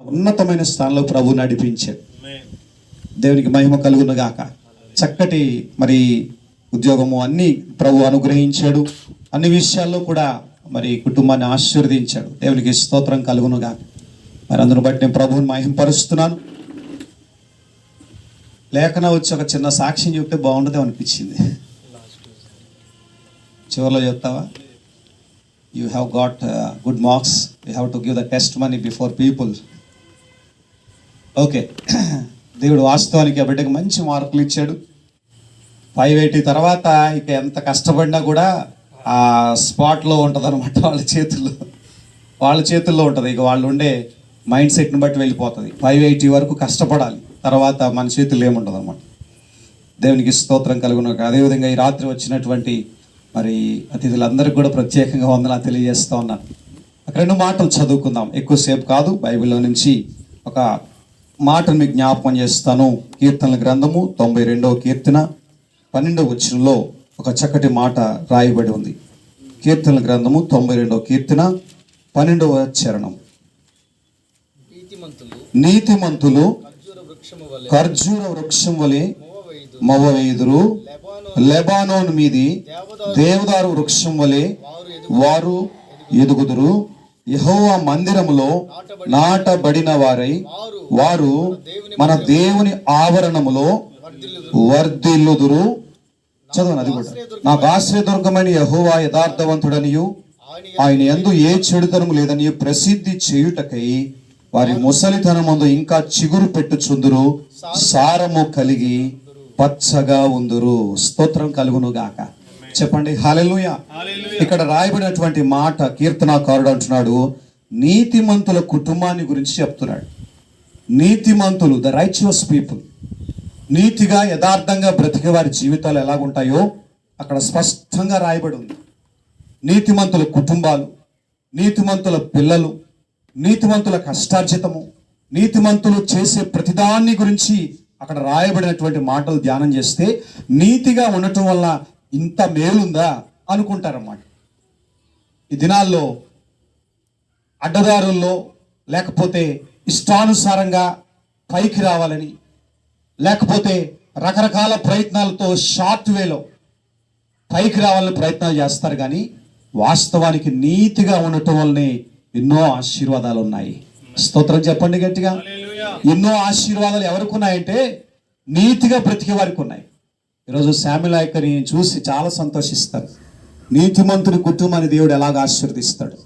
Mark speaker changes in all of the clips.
Speaker 1: ఉన్నతమైన స్థానంలో ప్రభు నడిపించాడు దేవునికి మహిమ కలుగును గాక చక్కటి మరి ఉద్యోగము అన్ని ప్రభు అనుగ్రహించాడు. అన్ని విషయాల్లో కూడా మరి కుటుంబాన్ని ఆశీర్వదించాడు. దేవునికి స్తోత్రం కలుగును గాక మరి అందును బట్టి నేను ప్రభువుని మహింపరుస్తున్నాను. లేఖన వచ్చి ఒక చిన్న సాక్ష్యం చెప్తే బాగుండదు అనిపించింది. చివరిలో చెప్తావా? You have got good marks you have to give the test money before people okay. దేవుడు వాస్తవానికి ఆ మంచి మార్కులు ఇచ్చాడు. ఫైవ్ ఎయిటీ తర్వాత ఇక ఎంత కష్టపడినా కూడా ఆ స్పాట్లో ఉంటుంది అనమాట వాళ్ళ చేతుల్లో. వాళ్ళ చేతుల్లో ఉంటుంది. ఇక వాళ్ళు ఉండే మైండ్ సెట్ని బట్టి వెళ్ళిపోతుంది. ఫైవ్ ఎయిటీ వరకు కష్టపడాలి. తర్వాత మన చేతుల్లో ఏముండదు అనమాట దేవునికి స్తోత్రం కలుగునక అదేవిధంగా ఈ రాత్రి వచ్చినటువంటి మరి అతిథులందరికీ కూడా ప్రత్యేకంగా వందన తెలియజేస్తా ఉన్నాను. రెండు మాటలు చదువుకుందాం. ఎక్కువసేపు కాదు. బైబిల్లో నుంచి ఒక మాటను మీకు జ్ఞాపకం చేస్తాను. కీర్తనల గ్రంథము తొంభై రెండవ కీర్తన పన్నెండవ వచనంలో ఒక చక్కటి మాట రాయబడి ఉంది. కీర్తనల గ్రంథము తొంభై రెండవ కీర్తన పన్నెండవ చరణం.
Speaker 2: నీతిమంతులు ఖర్జూర
Speaker 1: వృక్షం వలె
Speaker 2: మోవవైదు లెబానోన్
Speaker 1: మీది
Speaker 2: దేవదారు
Speaker 1: వృక్షం వలె
Speaker 2: వారు
Speaker 1: ఎదుగుదురు. యహోవా మందిరములో నాటబడిన వారై
Speaker 2: వారు
Speaker 1: మన దేవుని ఆవరణములో వర్ధిల్లుదురు. చదవను అది కూడా. నాకు ఆశ్రయదుర్గమైన యహోవా యథార్థవంతుడనియు
Speaker 2: ఆయన
Speaker 1: ఆయన ఎందు ఏ చెడుతనము లేదని ప్రసిద్ధి చేయుటకై వారి ముసలితనమందు ఇంకా చిగురు పెట్టుచుందురు సారము కలిగి పచ్చగా ఉందురు. స్తోత్రం కలుగును గాక చెప్పండి. హల్లెలూయ. ఇక్కడ రాయబడినటువంటి మాట కీర్తనాకారుడు అంటున్నాడు నీతిమంతుల కుటుంబాన్ని గురించి చెప్తున్నాడు. నీతిమంతులు ద రైచువస్ పీపుల్ నీతిగా యథార్థంగా బ్రతికే వారి జీవితాలు ఎలాగుంటాయో అక్కడ స్పష్టంగా రాయబడి ఉంది నీతిమంతుల కుటుంబాలు నీతిమంతుల పిల్లలు నీతిమంతుల కష్టార్జితము నీతిమంతులు చేసే ప్రతిదాన్ని గురించి అక్కడ రాయబడినటువంటి మాటలు ధ్యానం చేస్తే నీతిగా ఉండటం వల్ల ఇంత మేలుందా అనుకుంటారన్నమాట. ఈ దినాల్లో అడ్డదారుల్లో లేకపోతే ఇష్టానుసారంగా పైకి రావాలని లేకపోతే రకరకాల ప్రయత్నాలతో షార్ట్ వేలో పైకి రావాలని ప్రయత్నాలు చేస్తారు కానీ వాస్తవానికి నీతిగా ఉండటం వల్లనే ఎన్నో ఆశీర్వాదాలు ఉన్నాయి. స్తోత్రం చెప్పండి గట్టిగా. ఎన్నో ఆశీర్వాదాలు ఎవరికి ఉన్నాయంటే నీతిగా బ్రతికే వారికి ఉన్నాయి. ఈరోజు శామిలాయకని చూసి చాలా సంతోషిస్తారు. నీతిమంతుని కుటుంబాన్ని దేవుడు ఎలాగ ఆశీర్వదిస్తాడు?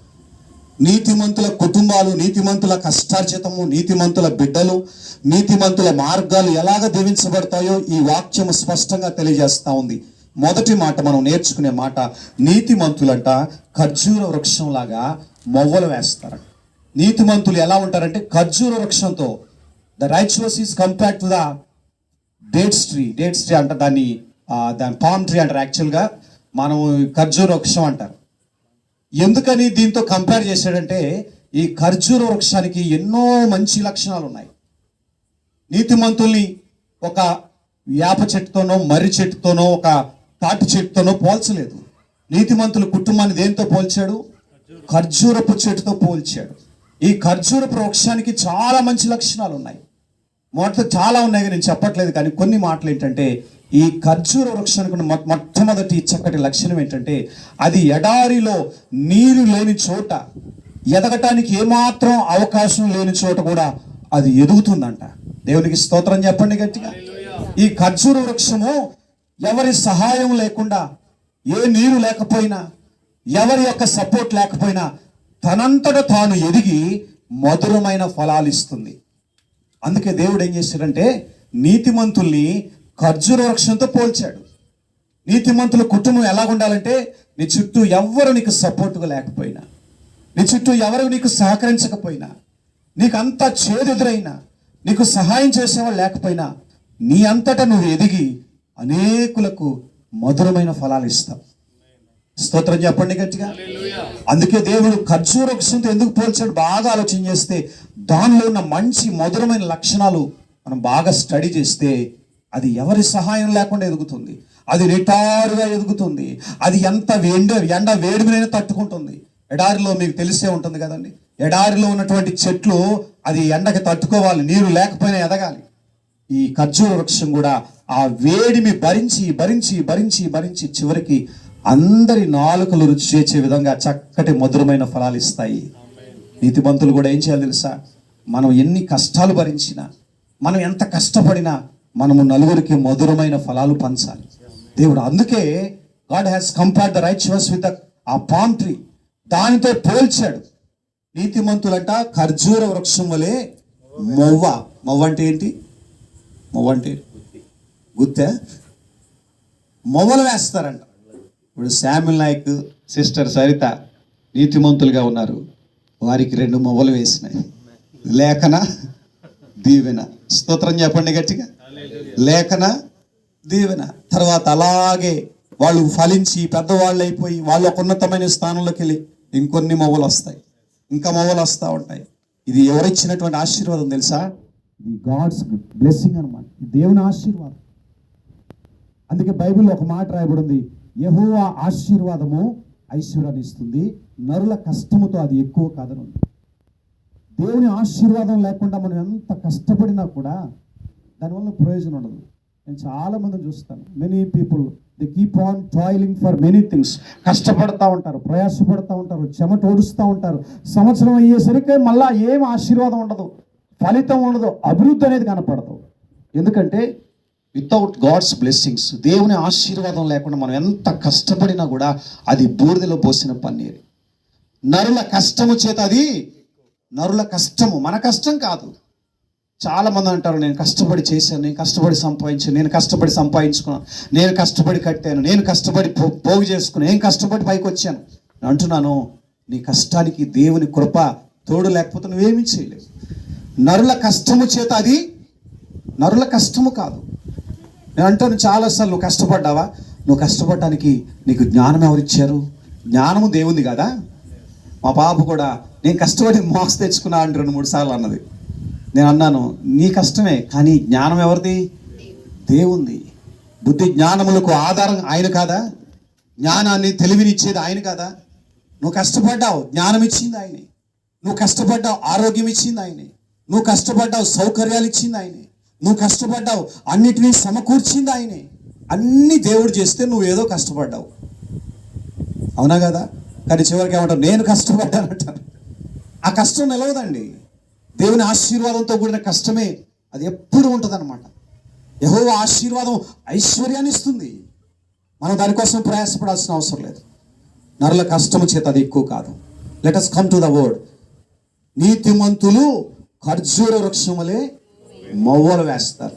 Speaker 1: నీతిమంతుల కుటుంబాలు నీతిమంతుల కష్టార్జితము నీతిమంతుల బిడ్డలు నీతిమంతుల మార్గాలు ఎలాగ దీవించబడతాయో ఈ వాక్యము స్పష్టంగా తెలియజేస్తూ ఉంది. మొదటి మాట మనం నేర్చుకునే మాట నీతిమంతులంట ఖర్జూర వృక్షంలాగా మొవ్వలు వేస్తారు. నీతిమంతులు ఎలా ఉంటారంటే ఖర్జూర వృక్షంతో the righteous is compared to the dates tree dates tree అంటారు దాన్ని దాని పామ్ ట్రీ అంటారు యాక్చువల్గా మనం ఖర్జూర వృక్షం అంటారు. ఎందుకని దీంతో కంపేర్ చేశాడంటే ఈ ఖర్జూర వృక్షానికి ఎన్నో మంచి లక్షణాలు ఉన్నాయి. నీతిమంతుల్ని ఒక వేప చెట్టుతోనో మర్రి చెట్టుతోనో ఒక తాటి చెట్టుతోనో పోల్చలేదు. నీతిమంతుల కుటుంబాన్ని దేంతో పోల్చాడు? ఖర్జూరపు చెట్టుతో పోల్చాడు. ఈ ఖర్జూరపు వృక్షానికి చాలా మంచి లక్షణాలు ఉన్నాయి. మొట్ట చాలా ఉన్నాయి నేను చెప్పట్లేదు కానీ కొన్ని మాటలు ఏంటంటే ఈ ఖర్జూర వృక్షానికి మొట్టమొదటి చక్కటి లక్షణం ఏంటంటే అది ఎడారిలో నీరు లేని చోట ఎదగటానికి ఏమాత్రం అవకాశం లేని చోట కూడా అది ఎదుగుతుందంట. దేవునికి స్తోత్రం చెప్పండి గట్టిగా. ఈ ఖర్జూర వృక్షము ఎవరి సహాయం లేకుండా ఏ నీరు లేకపోయినా ఎవరి యొక్క సపోర్ట్ లేకపోయినా తనంతట తాను ఎదిగి మధురమైన ఫలాలు ఇస్తుంది. అందుకే దేవుడు ఏం చేశాడంటే నీతిమంతుల్ని ఖర్జూర వృక్షంతో పోల్చాడు. నీతిమంతుల కుటుంబం ఎలా ఉండాలంటే నీ చుట్టూ ఎవ్వరు నీకు సపోర్టుగా లేకపోయినా నీ చుట్టూ ఎవరు నీకు సహకరించకపోయినా నీకు అంత చేదెదురైనా నీకు సహాయం చేసేవాళ్ళు లేకపోయినా నీ అంతటా నువ్వు ఎదిగి అనేకులకు మధురమైన ఫలాలు ఇస్తావు. స్తోత్రం చెప్పండి గట్టిగా. అందుకే దేవుడు ఖర్జూర వృక్షంతో ఎందుకు పోల్చాడు? బాగా ఆలోచన చేస్తే దానిలో ఉన్న మంచి మధురమైన లక్షణాలు మనం బాగా స్టడీ చేస్తే అది ఎవరి సహాయం లేకుండా ఎదుగుతుంది? అది నిటారుగా ఎదుగుతుంది. అది ఎంత ఎండ ఎండ వేడిమినైనా తట్టుకుంటుంది. ఎడారిలో మీకు తెలిసే ఉంటుంది కదండి. ఎడారిలో ఉన్నటువంటి చెట్లు అది ఎండకి తట్టుకోవాలి నీరు లేకపోయినా ఎదగాలి. ఈ ఖర్జూర వృక్షం కూడా ఆ వేడిమి భరించి భరించి భరించి భరించి చివరికి అందరి నాలుకలు రుచి చేసే విధంగా చక్కటి మధురమైన ఫలాలు ఇస్తాయి. నీతిమంతులు కూడా ఏం చేయాలి తెలుసా? మనం ఎన్ని కష్టాలు భరించినా మనం ఎంత కష్టపడినా మనము నలుగురికి మధురమైన ఫలాలు పంచాలి. దేవుడు అందుకే God has compare the righteous with a palm tree. దానితో పోల్చాడు. నీతిమంతులంట ఖర్జూర వృక్షం వలె మొవ్వ. మొవ్వ అంటే ఏంటి? మొవ్వ అంటే గుత్తే? మొవ్వలు వేస్తారంట. ఇప్పుడు శామ్యుల్ నాయక్ సిస్టర్ సరిత నీతిమంతులుగా ఉన్నారు. వారికి రెండు మొవ్వలు వేసినాయి. లేఖన దీవెన. స్తోత్రం చెప్పండి గట్టిగా. లేఖన దీవెన. తర్వాత అలాగే వాళ్ళు ఫలించి పెద్దవాళ్ళు అయిపోయి వాళ్ళు ఒక ఉన్నతమైన స్థానంలోకి వెళ్ళి ఇంకొన్ని మొవ్వలు వస్తాయి. ఇంకా మొవ్వలు వస్తూ ఉంటాయి. ఇది ఎవరిచ్చినటువంటి ఆశీర్వాదం తెలుసా? ఇది గాడ్స్ బ్లెస్సింగ్ అనమాట దేవుని ఆశీర్వాదం. అందుకే బైబిల్లో ఒక మాట రాయబడింది యహోవా ఆశీర్వాదము ఐశ్వర్యాన్ని ఇస్తుంది నరుల కష్టముతో అది ఎక్కువ కాదని ఉంది. దేవుని ఆశీర్వాదం లేకుండా మనం ఎంత కష్టపడినా కూడా దానివల్ల ప్రయోజనం ఉండదు. నేను చాలామందిని చూస్తాను. Many people the keep on toiling for many things కష్టపడతా ఉంటారు ప్రయాసపడతా ఉంటారు చెమట ఓడుస్తూ ఉంటారు. సంవత్సరం అయ్యేసరికి మళ్ళీ ఏం ఆశీర్వాదం ఉండదు ఫలితం ఉండదు అభివృద్ధి అనేది కనపడదు. ఎందుకంటే వితౌట్ గాడ్స్ బ్లెస్సింగ్స్ దేవుని ఆశీర్వాదం లేకుండా మనం ఎంత కష్టపడినా కూడా అది బూడిదలో పోసిన పన్నీరు. నరుల కష్టము చేత అది నరుల కష్టము. మన కష్టం కాదు. చాలా మంది అంటారు నేను కష్టపడి చేశాను నేను కష్టపడి సంపాదించాను నేను కష్టపడి సంపాదించుకున్నాను నేను కష్టపడి కట్టాను నేను కష్టపడి పో- పోగు చేసుకున్నాను నేను కష్టపడి పైకి వచ్చాను. అంటున్నాను నీ కష్టానికి దేవుని కృప తోడు లేకపోతే నువ్వేమీ చేయలేవు. నరుల కష్టము చేత అది నరుల కష్టము కాదు. నేను అంటాను చాలాసార్లు నువ్వు కష్టపడ్డావా? నువ్వు కష్టపడటానికి నీకు జ్ఞానం ఎవరిచ్చారు జ్ఞానము దేవుంది కదా? మా బాబు కూడా నేను కష్టపడి మార్క్స్ తెచ్చుకున్నా అని రెండు మూడు సార్లు అన్నది. నేను అన్నాను నీ కష్టమే కానీ జ్ఞానం ఎవరిది? దేవుంది. బుద్ధి జ్ఞానములకు ఆధారం ఆయన కాదా? జ్ఞానాన్ని తెలివినిచ్చేది ఆయన కాదా? నువ్వు కష్టపడ్డావు జ్ఞానం ఇచ్చింది ఆయనే. నువ్వు కష్టపడ్డావు ఆరోగ్యం ఇచ్చింది ఆయనే. నువ్వు కష్టపడ్డావు సౌకర్యాలు ఇచ్చింది ఆయనే. నువ్వు కష్టపడ్డావు. అన్నిటినీ సమకూర్చింది ఆయనే. అన్ని దేవుడు చేస్తే నువ్వు ఏదో కష్టపడ్డావు. అవునా కదా? కానీ చివరికి ఏమంటావు నేను కష్టపడ్డానంటాను ఆ కష్టం నిలవదండి. దేవుని ఆశీర్వాదంతో కూడిన కష్టమే అది ఎప్పుడు ఉంటుంది అనమాట యహో ఆశీర్వాదం ఐశ్వర్యాన్ని ఇస్తుంది. మనం దానికోసం ప్రయాసపడాల్సిన అవసరం లేదు. నరుల కష్టము చేత అది ఎక్కువ కాదు. Let us come to the word నీతిమంతులు ఖర్జూర వృక్షములే మొవ్వలు వేస్తారు.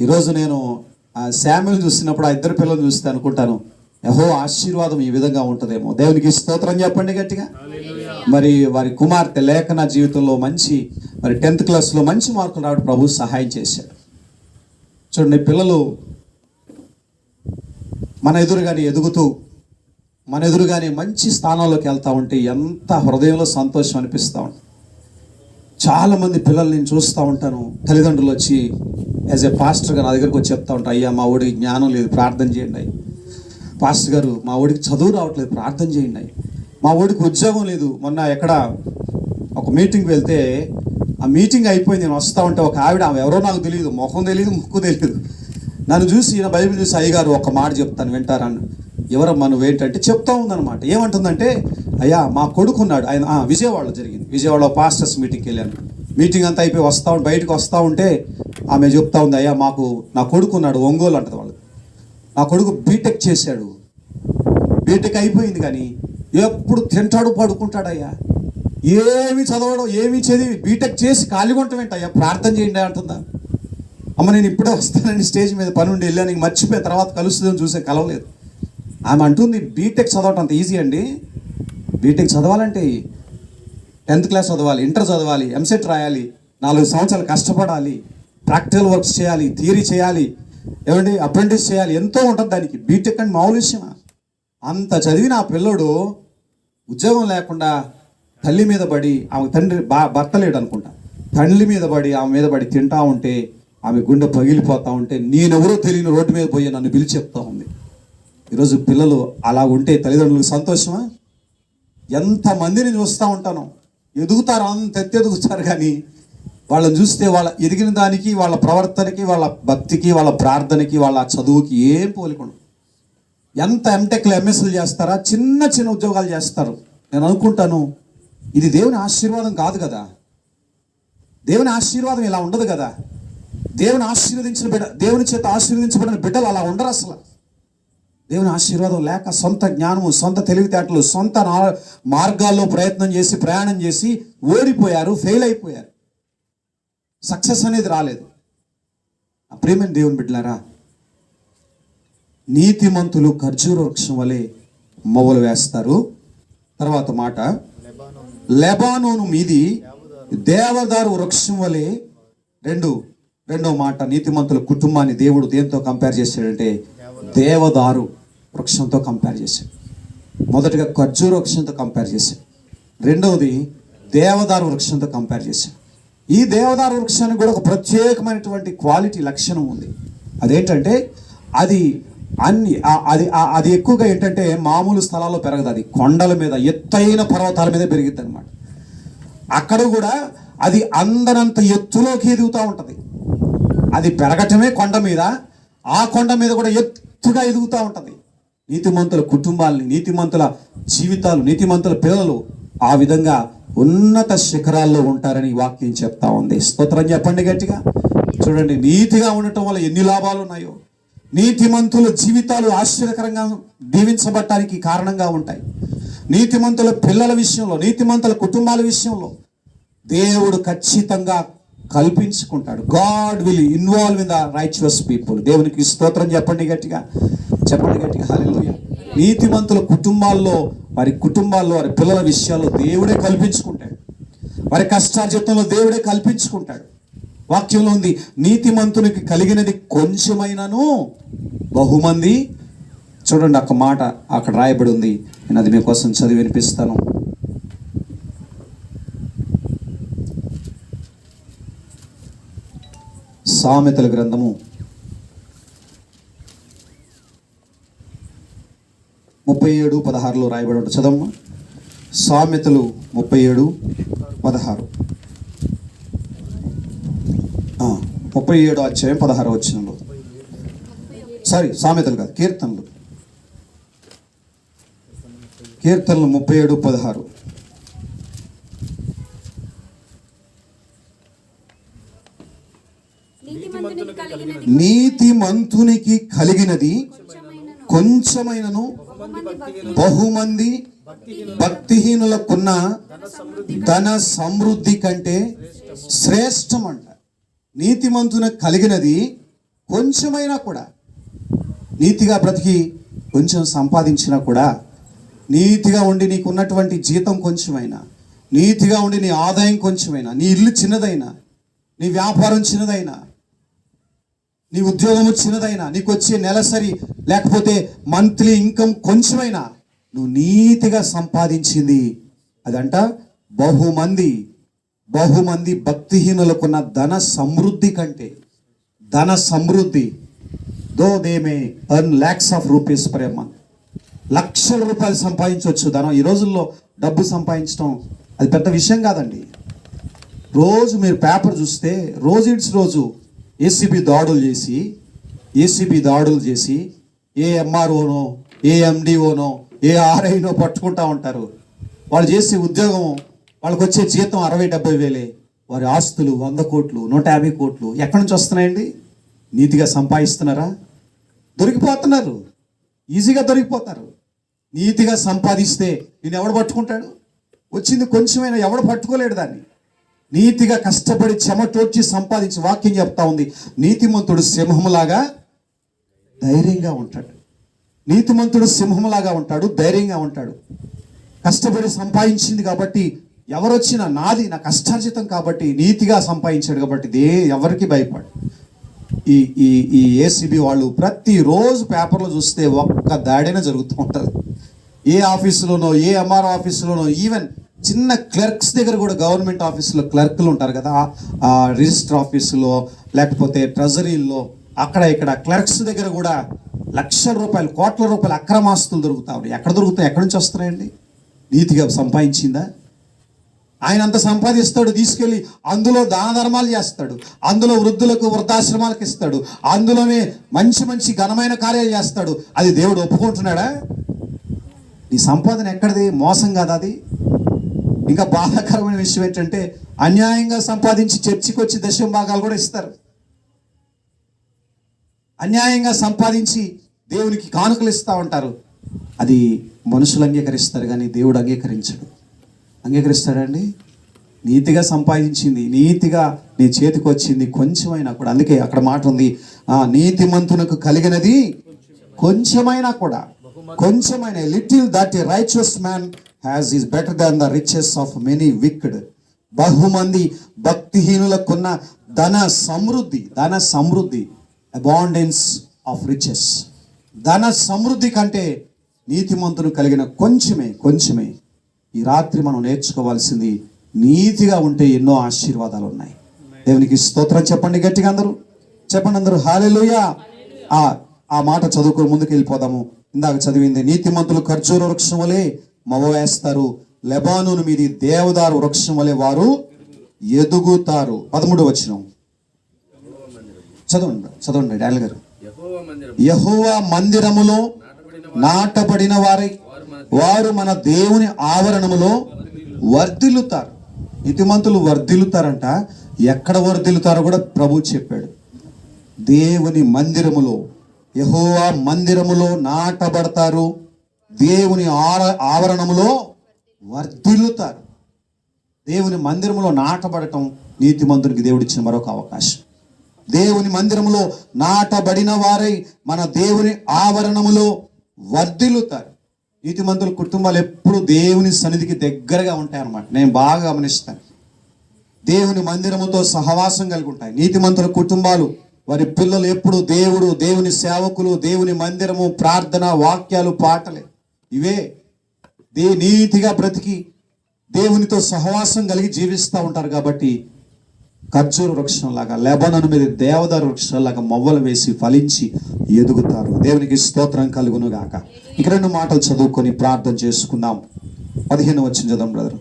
Speaker 1: ఈరోజు నేను ఆ శామ్యుల్ చూసినప్పుడు ఆ ఇద్దరు పిల్లలు చూస్తే అనుకుంటాను యహో ఆశీర్వాదం ఈ విధంగా ఉంటుందేమో. దేవునికి స్తోత్రం చెప్పండి గట్టిగా. మరి వారి కుమార్తె లేఖన జీవితంలో మంచి మరి టెన్త్ క్లాస్లో మంచి మార్కులు రావడం ప్రభు సహాయం చేశాడు. చూడండి పిల్లలు మన ఎదురుగానే ఎదుగుతూ మన ఎదురుగానే మంచి స్థానంలోకి వెళ్తా ఉంటే ఎంత హృదయంలో సంతోషం అనిపిస్తూ ఉంటుంది. చాలామంది పిల్లల్ని నేను చూస్తూ ఉంటాను. తల్లిదండ్రులు వచ్చి యాజ్ ఏ పాస్టర్గా నా దగ్గరకు వచ్చి చెప్తా ఉంటా అయ్యా మా ఊడికి జ్ఞానం లేదు ప్రార్థన చేయండి అయ్యి. పాస్టర్ గారు మా ఊడికి చదువు రావట్లేదు ప్రార్థన చేయండి అయ్యి. మా ఊడికి ఉద్యోగం లేదు. మొన్న ఎక్కడ ఒక మీటింగ్ వెళ్తే ఆ మీటింగ్ అయిపోయింది నేను వస్తా ఉంటే ఒక ఆవిడ ఆమె ఎవరో నాకు తెలియదు ముఖం తెలియదు ముక్కు తెలియదు. నన్ను చూసి ఈయన బైబిల్ చూసి అయ్యగారు ఒక మాట చెప్తాను వింటారని ఎవరమ్మా మనం ఏంటంటే చెప్తా ఉందన్నమాట. ఏమంటుందంటే అయ్యా మా కొడుకున్నాడు. ఆయన విజయవాడలో జరిగింది. విజయవాడలో పాస్టర్స్ మీటింగ్కి వెళ్ళాను. మీటింగ్ అంతా అయిపోయి వస్తా బయటకు వస్తూ ఉంటే ఆమె చెప్తా ఉంది అయ్యా మాకు నా కొడుకున్నాడు ఒంగోలు అంటది వాళ్ళు నా కొడుకు బీటెక్ చేశాడు. బీటెక్ అయిపోయింది కానీ ఎప్పుడు తింటాడు పడుకుంటాడయ్యా ఏమి చదవడం ఏమి చదివి బీటెక్ చేసి ఖాళీగా ఏంటయ్యా ప్రార్థన చేయండి అంటుందా? అమ్మ నేను ఇప్పుడే వస్తానని స్టేజ్ మీద పని ఉండి వెళ్ళాను. మర్చిపోయిన తర్వాత కలుస్తుందని చూసే కలవలేదు. ఆమె అంటుంది బీటెక్ చదవటం అంత ఈజీ అండి. బీటెక్ చదవాలంటే టెన్త్ క్లాస్ చదవాలి ఇంటర్ చదవాలి ఎంసెట్ రాయాలి నాలుగు సంవత్సరాలు కష్టపడాలి ప్రాక్టికల్ వర్క్స్ చేయాలి థియరీ చేయాలి ఏమండి అప్రెంటిస్ చేయాలి ఎంతో ఉంటుంది దానికి. బీటెక్ అండ్ మామూలు విషయమా? అంత చదివిన ఆ పిల్లోడు ఉద్యోగం లేకుండా తల్లి మీద పడి ఆమె తండ్రి బా భర్త లేడు అనుకుంటా. తండ్రి మీద పడి ఆమె మీద పడి తింటా ఉంటే ఆమె గుండె పగిలిపోతా ఉంటే నేనెవరో తెలియని రోడ్డు మీద పోయి నన్ను పిలిచి చెప్తా ఉంది. ఈరోజు పిల్లలు అలా ఉంటే తల్లిదండ్రులకు సంతోషమా? ఎంతమందిని చూస్తూ ఉంటాను. ఎదుగుతారు అంత ఎదుగుతారు కానీ వాళ్ళని చూస్తే వాళ్ళ ఎదిగిన దానికి వాళ్ళ ప్రవర్తనకి వాళ్ళ భక్తికి వాళ్ళ ప్రార్థనకి వాళ్ళ చదువుకి ఏం పోలికొండు ఎంత ఎంటెక్లు ఎంఎస్లు చేస్తారా? చిన్న చిన్న ఉద్యోగాలు చేస్తారు. నేను అనుకుంటాను ఇది దేవుని ఆశీర్వాదం కాదు కదా. దేవుని ఆశీర్వాదం ఇలా ఉండదు కదా. దేవుని ఆశీర్వదించిన బిడ్డ దేవుని చేత ఆశీర్వదించబడిన బిడ్డలు అలా ఉండరు అసలు. దేవుని ఆశీర్వాదం లేక సొంత జ్ఞానము సొంత తెలివితేటలు సొంత మార్గాల్లో ప్రయత్నం చేసి ప్రయాణం చేసి ఓడిపోయారు ఫెయిల్ అయిపోయారు. సక్సెస్ అనేది రాలేదు. ఆ ప్రేమని దేవుని బిడ్డలారా నీతిమంతులు ఖర్జూర వృక్షం వలె మొవ్వలు వేస్తారు. తర్వాత మాట లెబానోను మీది దేవదారు వృక్షం వలె రెండు రెండో మాట నీతిమంతుల కుటుంబాన్ని దేవుడు దేంతో కంపేర్ చేశాడంటే దేవదారు. వృక్షంతో కంపేర్ చేశాడు. మొదటగా ఖర్జూర వృక్షంతో కంపేర్ చేశాడు. రెండవది దేవదారు వృక్షంతో కంపేర్ చేశాడు. ఈ దేవదారు వృక్షానికి కూడా ఒక ప్రత్యేకమైనటువంటి క్వాలిటీ లక్షణం ఉంది. అదేంటంటే అది అన్ని అది అది ఎక్కువగా ఏంటంటే మామూలు స్థలాల్లో పెరగదు. అది కొండల మీద ఎత్తైన పర్వతాల మీద పెరిగిద్ది అనమాట అక్కడ కూడా అది అందనంత ఎత్తులోకి ఎదుగుతూ ఉంటుంది. అది పెరగటమే కొండ మీద ఆ కొండ మీద కూడా ఎత్తుగా ఎదుగుతూ ఉంటుంది. నీతిమంతుల కుటుంబాలని నీతిమంతుల జీవితాలు నీతిమంతుల పిల్లలు ఆ విధంగా ఉన్నత శిఖరాల్లో ఉంటారని వాక్యం చెప్తా ఉంది. స్తోత్రం చెప్పండి గట్టిగా. చూడండి నీతిగా ఉండటం వల్ల ఎన్ని లాభాలు ఉన్నాయో. నీతిమంతుల జీవితాలు ఆశ్చర్యకరంగా దీవించబడటానికి కారణంగా ఉంటాయి. నీతిమంతుల పిల్లల విషయంలో నీతిమంతుల కుటుంబాల విషయంలో దేవుడు ఖచ్చితంగా కల్పించుకుంటాడు. God will involve in the righteous people. దేవునికి స్తోత్రం చెప్పండి గట్టిగా. చెప్పండి గట్టిగా హల్లెలూయా. నీతిమంతుల కుటుంబాల్లో వారి కుటుంబాల్లో వారి పిల్లల విషయాల్లో దేవుడే కల్పించుకుంటాడు. వారి కష్టార్జితంలో దేవుడే కల్పించుకుంటాడు. వాక్యంలో ఉంది నీతిమంతునికి కలిగినది కొంచెమైనను బహుమంది. చూడండి ఒక మాట అక్కడ రాయబడి ఉంది. నేను అది మీకోసం చదివి వినిపిస్తాను. సామెతల గ్రంథము ముప్పై ఏడు పదహారులో రాయబడి ఉంటుంది. చదమ్మా సామెతలు ముప్పై ఏడు పదహారు. ఆ, ముప్పై ఏడు అధ్యాయం పదహారు వచ్చినంలో సారీ సామెతలు కాదు కీర్తనలు. కీర్తనలు ముప్పై ఏడు పదహారు.
Speaker 3: కలిగినది
Speaker 1: నీతిమంతునికి కలిగినది కొంచెమైనను బహుమంది భక్తిహీనులకున్న ధన సమృద్ధి కంటే శ్రేష్టం అంట నీతిమంతునికి కలిగినది కొంచెమైనా కూడా. నీతిగా బ్రతికి కొంచెం సంపాదించినా కూడా. నీతిగా ఉండి నీకు ఉన్నటువంటి జీతం కొంచెమైనా. నీతిగా ఉండి నీ ఆదాయం కొంచెమైనా. నీ ఇల్లు చిన్నదైనా. నీ వ్యాపారం చిన్నదైనా. నీ ఉద్యోగము చిన్నదైనా నీకు వచ్చే నెలసరి లేకపోతే మంత్లీ ఇన్కమ్ కొంచెమైనా నువ్వు నీతిగా సంపాదించింది. అదంట బహుమంది బహుమంది భక్తిహీనులకున్న ధన సమృద్ధి కంటే ధన సమృద్ధి. Though they may earn lakhs of rupees per month. లక్షల రూపాయలు సంపాదించవచ్చు. ధనం ఈ రోజుల్లో డబ్బు సంపాదించడం అది పెద్ద విషయం కాదండి. రోజు మీరు పేపర్ చూస్తే రోజు ఇట్స్ రోజు ఏసీబీ దాడులు చేసి ఏసీబీ దాడులు చేసి ఏ ఎంఆర్ఓనో ఏ ఎండిఓనో ఏ ఆర్ఐనో పట్టుకుంటా ఉంటారు. వాళ్ళు చేసే ఉద్యోగం వాళ్ళకి వచ్చే జీతం అరవై డెబ్బై వేలే. వారి ఆస్తులు వంద కోట్లు నూట యాభై కోట్లు ఎక్కడి నుంచి వస్తున్నాయండి? నీతిగా సంపాదిస్తున్నారా? దొరికిపోతున్నారు. ఈజీగా దొరికిపోతారు. నీతిగా సంపాదిస్తే నేను ఎవడు పట్టుకుంటాడు? వచ్చింది కొంచెమైనా ఎవడు పట్టుకోలేడు దాన్ని. నీతిగా కష్టపడి చెమటోడ్చి సంపాదించి వాక్యం చెప్తా ఉంది. నీతిమంతుడు సింహంలాగా ధైర్యంగా ఉంటాడు. నీతిమంతుడు సింహంలాగా ఉంటాడు ధైర్యంగా ఉంటాడు. కష్టపడి సంపాదించింది కాబట్టి ఎవరొచ్చినా నాది నా కష్టార్జితం కాబట్టి నీతిగా సంపాదించాడు కాబట్టి దే ఎవరికి భయపడు. ఈ ఈ ఈ ఏసీబీ వాళ్ళు ప్రతిరోజు పేపర్లో చూస్తే ఒక్క దాడైనా జరుగుతూ ఉంటుంది. ఏ ఆఫీసులోనో ఏ ఎంఆర్ ఆఫీసులోనో ఈవెన్ చిన్న క్లర్క్స్ దగ్గర కూడా గవర్నమెంట్ ఆఫీసులో క్లర్క్లు ఉంటారు కదా రిజిస్టర్ ఆఫీసులో లేకపోతే ట్రెజరీల్లో అక్కడ ఇక్కడ క్లర్క్స్ దగ్గర కూడా లక్షల రూపాయలు కోట్ల రూపాయలు అక్రమాస్తులు దొరుకుతా ఉన్నాయి. ఎక్కడ దొరుకుతాయి? ఎక్కడి నుంచి వస్తున్నాయండి? నీతిగా సంపాదించిందా? ఆయన అంత సంపాదిస్తాడు తీసుకెళ్ళి అందులో దాన ధర్మాలు చేస్తాడు అందులో వృద్ధులకు వృద్ధాశ్రమాలకు ఇస్తాడు అందులోనే మంచి మంచి ఘనమైన కార్యాలు చేస్తాడు. అది దేవుడు ఒప్పుకుంటున్నాడా? ఈ సంపాదన ఎక్కడిది? మోసం కాదా అది? ఇంకా బాధాకరమైన విషయం ఏంటంటే అన్యాయంగా సంపాదించి చర్చికి వచ్చి దశమ భాగాలు కూడా ఇస్తారు. అన్యాయంగా సంపాదించి దేవునికి కానుకలు ఇస్తూ ఉంటారు. అది మనుషులు అంగీకరిస్తారు కానీ దేవుడు అంగీకరించడు. అంగీకరిస్తాడండి? నీతిగా సంపాదించింది నీతిగా నీ చేతికి వచ్చింది కొంచెమైనా కూడా. అందుకే అక్కడ మాట ఉంది ఆ నీతి మంతునకు కలిగినది కొంచెమైనా కూడా. కొంచెమైనా little that a righteous man has is better than the riches of many wicked బహుమంది భక్తిహీనులకున్న ధన సమృద్ధి ధన సమృద్ధి అబాండెన్స్ ఆఫ్ రిచెస్ ధన సమృద్ధి కంటే నీతిమంతును కలిగిన కొంచెమే కొంచెమే. ఈ రాత్రి మనం నేర్చుకోవాల్సింది నీతిగా ఉంటే ఎన్నో ఆశీర్వాదాలు ఉన్నాయి దేవునికి స్తోత్రం చెప్పండి గట్టిగా అందరూ. చెప్పండి అందరూ హాలెలుయా ఆ ఆ మాట చదువుకుని ముందుకు వెళ్ళిపోదాము ఇందాక చదివింది నీతిమంతులు ఖర్జూర వృక్షం వలే మవ వేస్తారు మీది దేవదారు వృక్షం వలె వారు ఎదుగుతారు. పదమూడు వచ్చిన చదవండి చదవండి డాల్ గారు.
Speaker 2: యహోవా
Speaker 1: మందిరములో
Speaker 2: నాటబడిన
Speaker 1: వారి వారు మన దేవుని ఆవరణములో వర్ధిల్లుతారు. ఇతిమంతులు వర్ధిల్లుతారంట. ఎక్కడ వర్ధిల్లుతారో కూడా ప్రభు చెప్పాడు. దేవుని మందిరములో యహోవా మందిరములో నాటబడతారు. దేవుని ఆర ఆవరణములో వర్ధిల్లుతారు దేవుని మందిరములో నాటబడటం నీతిమంతునికి దేవుడిచ్చిన మరొక అవకాశం. దేవుని మందిరములో నాటబడిన వారై మన దేవుని ఆవరణములో వర్ధిల్లుతారు. నీతిమంతుల కుటుంబాలు ఎప్పుడు దేవుని సన్నిధికి దగ్గరగా ఉంటాయి అన్నమాట నేను బాగా గమనిస్తాను. దేవుని మందిరముతో సహవాసం కలిగి ఉంటాయి నీతిమంతుల కుటుంబాలు వారి పిల్లలు ఎప్పుడు దేవుడు దేవుని సేవకులు దేవుని మందిరము ప్రార్థన వాక్యాలు పాటలే. ఇవే దే నీతిగా బ్రతికి దేవునితో సహవాసం కలిగి జీవిస్తూ ఉంటారు కాబట్టి ఖర్జూర వృక్షం లాగా లెబనను మీద దేవదారు వృక్షం లాగా మొవ్వలు వేసి ఫలించి ఎదుగుతారు. దేవునికి స్తోత్రం కలుగును గాక ఇక రెండు మాటలు చదువుకొని ప్రార్థన చేసుకుందాం. పదిహేను వచ్చిన చదవం బ్రదర్.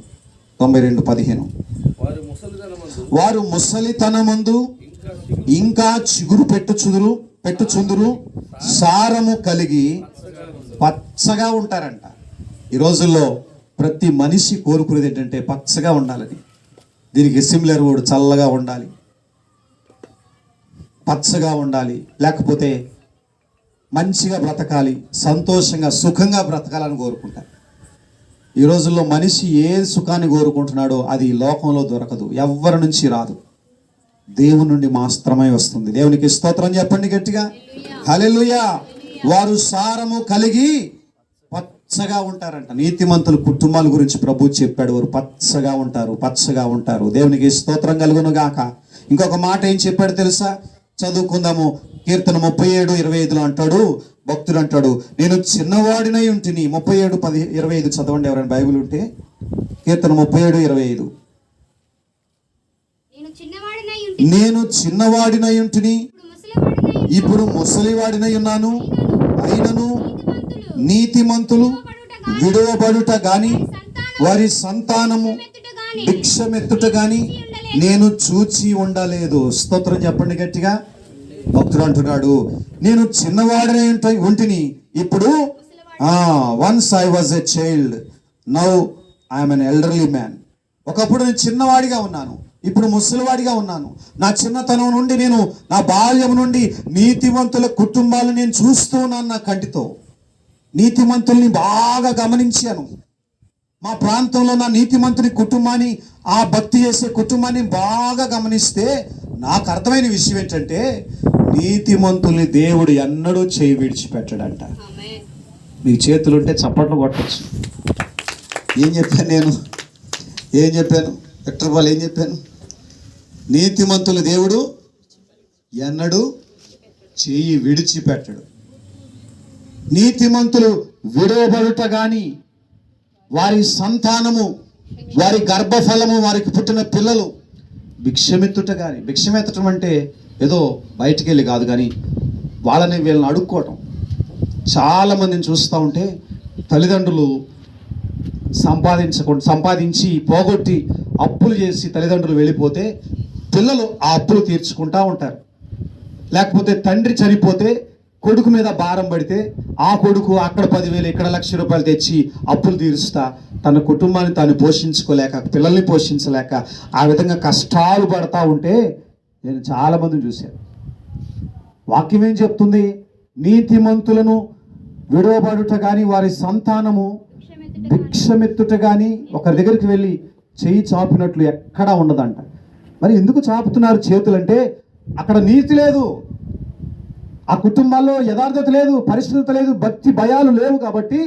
Speaker 1: తొంభై రెండు పదిహేను.
Speaker 2: వారు ముసలితనమందు ఇంకా
Speaker 1: చిగురు పెట్టుచుదురు పెట్టుచుందురు సారము కలిగి పచ్చగా ఉంటారంట. ఈ రోజుల్లో ప్రతి మనిషి కోరుకునేది ఏంటంటే పచ్చగా ఉండాలని. దీనికి సిమిలర్ వర్డ్ చల్లగా ఉండాలి. పచ్చగా ఉండాలి. లేకపోతే మంచిగా బ్రతకాలి సంతోషంగా సుఖంగా బ్రతకాలని కోరుకుంటారు. ఈ రోజుల్లో మనిషి ఏ సుఖాన్ని కోరుకుంటున్నాడో అది లోకంలో దొరకదు ఎవ్వరి నుంచి రాదు. దేవుని నుండి మాత్రమే వస్తుంది. దేవునికి స్తోత్రం చెప్పండి గట్టిగా. హలెలుయా వారు సారము కలిగి పచ్చగా ఉంటారంట. నీతిమంతుల కుటుంబాల గురించి ప్రభు చెప్పాడు. వారు పచ్చగా ఉంటారు పచ్చగా ఉంటారు. దేవునికి స్తోత్రం కలుగును గాక ఇంకొక మాట ఏం చెప్పాడు తెలుసా? చదువుకుందాము. కీర్తన ముప్పై ఏడు ఇరవై ఐదులో అంటాడు భక్తుడు అంటాడు నేను చిన్నవాడినై ఉంటిని. ముప్పై ఏడు పది ఇరవై ఐదు చదవండి ఎవరైనా బైబిల్ ఉంటే. కీర్తన ముప్పై ఏడు ఇరవై ఐదు.
Speaker 3: నేను చిన్నవాడినై ఉంటి
Speaker 1: నేను చిన్నవాడినై ఉంటిని.
Speaker 3: ఇప్పుడు ముసలివాడినై
Speaker 1: ఉన్నాను. అయినను
Speaker 3: నీతిమంతులు
Speaker 1: విడవబడుట గాని వారి సంతానము భిక్షమెత్తుట గాని నేను చూచి ఉండలేదు. స్తోత్రం చెప్పండి గట్టిగా. భక్తుడు అంటున్నాడు నేను చిన్నవాడనే ఉంట- ఉంటిని. ఇప్పుడు once I was a child now I'm an elderly man ఒకప్పుడు నేను చిన్నవాడిగా ఉన్నాను. ఇప్పుడు ముసలివాడిగా ఉన్నాను. నా చిన్నతనం నుండి నేను నా బాల్యం నుండి నీతివంతుల కుటుంబాలను నేను చూస్తూ ఉన్నాను నా కంటితో. నీతిమంతుల్ని బాగా గమనించాను. మా ప్రాంతంలో నా నీతిమంతుని కుటుంబాన్ని ఆ భక్తి చేసే కుటుంబాన్ని బాగా గమనిస్తే నాకు అర్థమైన విషయం ఏంటంటే నీతిమంతుల్ని దేవుడు ఎన్నడూ చేయి విడిచిపెట్టాడంట. మీ చేతులుంటే చప్పట్లు కొట్టచ్చు. ఏం చెప్పాను నేను? ఏం చెప్పాను? విక్టర్ బాల్ ఏం చెప్పాను నీతిమంతులు దేవుడు ఎన్నడూ చేయి విడిచిపెట్టడు. నీతిమంతులు విడవబడుట కానీ వారి సంతానము వారి గర్భఫలము వారికి పుట్టిన పిల్లలు భిక్షమెత్తుట కానీ భిక్షమెత్తటం అంటే ఏదో బయటికి వెళ్ళి కాదు కానీ వాళ్ళని వీళ్ళని అడుక్కోవటం. చాలామందిని చూస్తూ ఉంటే తల్లిదండ్రులు సంపాదించకుండా సంపాదించి పోగొట్టి అప్పులు చేసి తల్లిదండ్రులు వెళ్ళిపోతే పిల్లలు ఆ అప్పులు తీర్చుకుంటూ ఉంటారు. లేకపోతే తండ్రి చనిపోతే కొడుకు మీద భారం పడితే ఆ కొడుకు అక్కడ పదివేలు ఇక్కడ లక్ష రూపాయలు తెచ్చి అప్పులు తీరుస్తా. తన కుటుంబాన్ని తాను పోషించుకోలేక పిల్లల్ని పోషించలేక ఆ విధంగా కష్టాలు పడతా ఉంటే నేను చాలామందిని చూశాను. వాక్యం ఏం చెప్తుంది? నీతిమంతులను విడవబడుట కానీ వారి సంతానము భిక్షమెత్తుట కానీ ఒకరి దగ్గరికి వెళ్ళి చేయి చాపినట్లు ఎక్కడా ఉండదంట. మరి ఎందుకు చాపుతున్నారు చేతులంటే అక్కడ నీతి లేదు. ఆ కుటుంబాల్లో యథార్థత లేదు పరిశుద్ధత లేదు భక్తి భయాలు లేవు కాబట్టి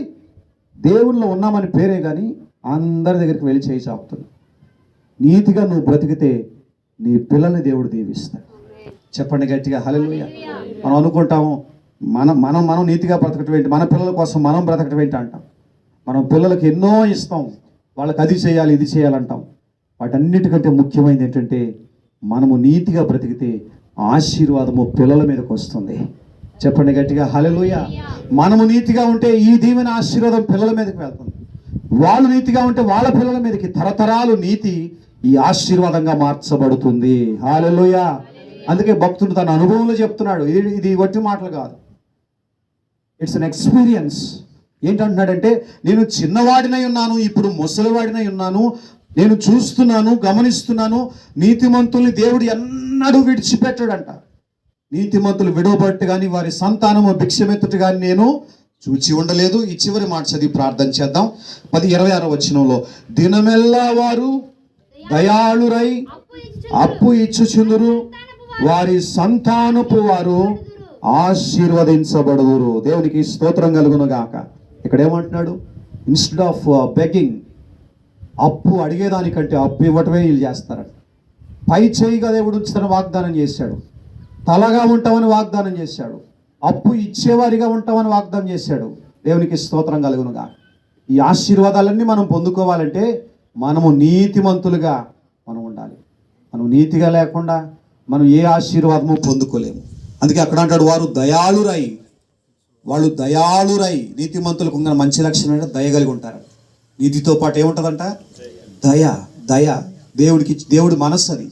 Speaker 1: దేవుళ్ళు ఉన్నామని పేరే కానీ అందరి దగ్గరికి వెళ్ళి చేయి చాపుతుంది. నీతిగా నువ్వు బ్రతికితే నీ పిల్లల్ని దేవుడు దీవిస్తాడు. చెప్పండి గట్టిగా హల్లెలూయా. మనం అనుకుంటాము మనం మనం మనం నీతిగా బ్రతకటం ఏంటి? మన పిల్లల కోసం మనం బ్రతకటం ఏంటి అంటాం? మనం పిల్లలకి ఎన్నో ఇస్తాం. వాళ్ళకి అది చేయాలి ఇది చేయాలంటాం వాటన్నిటికంటే ముఖ్యమైనది ఏంటంటే మనము నీతిగా బ్రతికితే ఆశీర్వాదము పిల్లల మీదకి వస్తుంది. చెప్పండి గట్టిగా హలలుయ మనము నీతిగా ఉంటే ఈ దీవెన ఆశీర్వాదం పిల్లల మీదకి వెళ్తుంది. వాళ్ళు నీతిగా ఉంటే వాళ్ళ పిల్లల మీదకి తరతరాలు నీతి ఈ ఆశీర్వాదంగా మార్చబడుతుంది. హాలలోయ అందుకే భక్తుడు తన అనుభవంలో చెప్తున్నాడు. ఇది ఇది వట్టి మాటలు కాదు. ఇట్స్ అన్ ఎక్స్పీరియన్స్ ఏంటంటున్నాడంటే నేను చిన్నవాడినై ఉన్నాను ఇప్పుడు ముసలివాడినై ఉన్నాను నేను చూస్తున్నాను గమనిస్తున్నాను నీతిమంతుల్ని దేవుడు ఎన్నడూ విడిచిపెట్టాడంట. నీతిమంతులు విడవబట్టు కానీ వారి సంతానము భిక్షమెత్తుట కానీ నేను చూచి ఉండలేదు. ఈ చివరి మాట చదివి ప్రార్థన చేద్దాం. పది ఇరవై ఆరో వచ్చినంలో దినమెల్లా వారు దయాళురై
Speaker 3: అప్పు
Speaker 1: అప్పు ఇచ్చుచుందురు. వారి సంతానపు వారు ఆశీర్వదించబడుదురు. దేవునికి స్తోత్రం కలుగును గాక ఇక్కడ ఏమంటున్నాడు ఇన్స్టెడ్ ఆఫ్ బెగ్గింగ్ uh, అప్పు అడిగేదానికంటే అప్పు ఇవ్వటమే వీళ్ళు చేస్తారట. పై చేయిగా దేవుడు తన వాగ్దానం చేశాడు. తలగా ఉంటామని వాగ్దానం చేశాడు. అప్పు ఇచ్చేవారిగా ఉంటామని వాగ్దానం చేశాడు. దేవునికి స్తోత్రం కలుగునుగా. ఈ ఆశీర్వాదాలన్నీ మనం పొందుకోవాలంటే మనము నీతిమంతులుగా మనం ఉండాలి. మనం నీతిగా లేకుండా మనం ఏ ఆశీర్వాదము పొందుకోలేము. అందుకే అక్కడ అంటాడు వారు దయాళురై వాళ్ళు దయాళురై నీతిమంతులకు ఉన్న మంచి లక్షణం అంటే దయ కలిగి ఉంటారు. నీతితో పాటు ఏముంటుందంట? దయ దయ. దేవుడికి దేవుడి మనస్సు అది.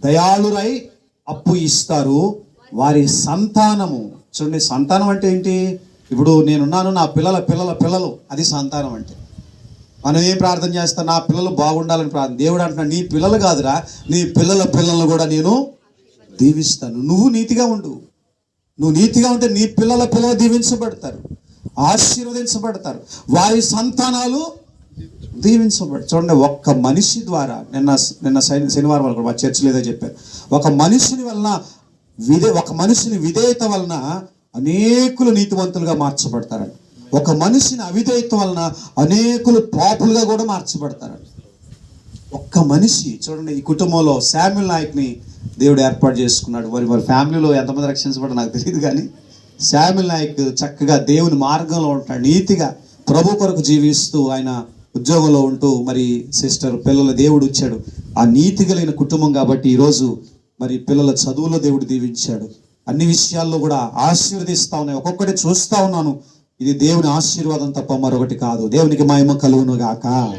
Speaker 1: దయాళురై అప్పు ఇస్తారు. వారి సంతానము చూడండి సంతానం అంటే ఏంటి? ఇప్పుడు నేనున్నాను నా పిల్లల పిల్లల పిల్లలు అది సంతానం అంటే. మనం ఏం ప్రార్థన చేస్తాం? నా పిల్లలు బాగుండాలని ప్రార్థన. దేవుడు అంటున్నాడు నీ పిల్లలు కాదురా నీ పిల్లల పిల్లలను కూడా నేను దీవిస్తాను. నువ్వు నీతిగా ఉండు. నువ్వు నీతిగా ఉంటే నీ పిల్లల పిల్లలు దీవించబడతారు ఆశీర్వదించబడతారు. వారి సంతానాలు దీవించబడు చూడండి ఒక్క మనిషి ద్వారా నిన్న నిన్న శని శనివారం వరకు మా చర్చ లేదో చెప్పారు. ఒక మనిషిని వలన విధే ఒక మనిషిని విధేయత వలన అనేకులు నీతివంతులుగా మార్చబడతారండి. ఒక మనిషిని అవిధేయత వలన అనేకులు పాపులుగా కూడా మార్చబడతారండి. ఒక్క మనిషి చూడండి ఈ కుటుంబంలో శామ్యుల్ నాయక్ని దేవుడు ఏర్పాటు చేసుకున్నాడు. వారి వారి ఫ్యామిలీలో ఎంతమంది రక్షించబడ్డా నాకు తెలియదు కానీ శామిల్ నాయక్ చక్కగా దేవుని మార్గంలో ఉంటాడు. నీతిగా ప్రభు కొరకు జీవిస్తూ ఆయన ఉద్యోగంలో ఉంటూ మరి సిస్టర్ పిల్లల దేవుడు ఇచ్చాడు ఆ నీతి కలిగిన కుటుంబం కాబట్టి ఈరోజు మరి పిల్లల చదువులో దేవుడు దీవించాడు. అన్ని విషయాల్లో కూడా ఆశీర్వదిస్తా ఉన్నాయి. ఒక్కొక్కటి చూస్తా ఉన్నాను. ఇది దేవుని ఆశీర్వాదం తప్ప మరొకటి కాదు. దేవునికి మహిమ కలుగును గాక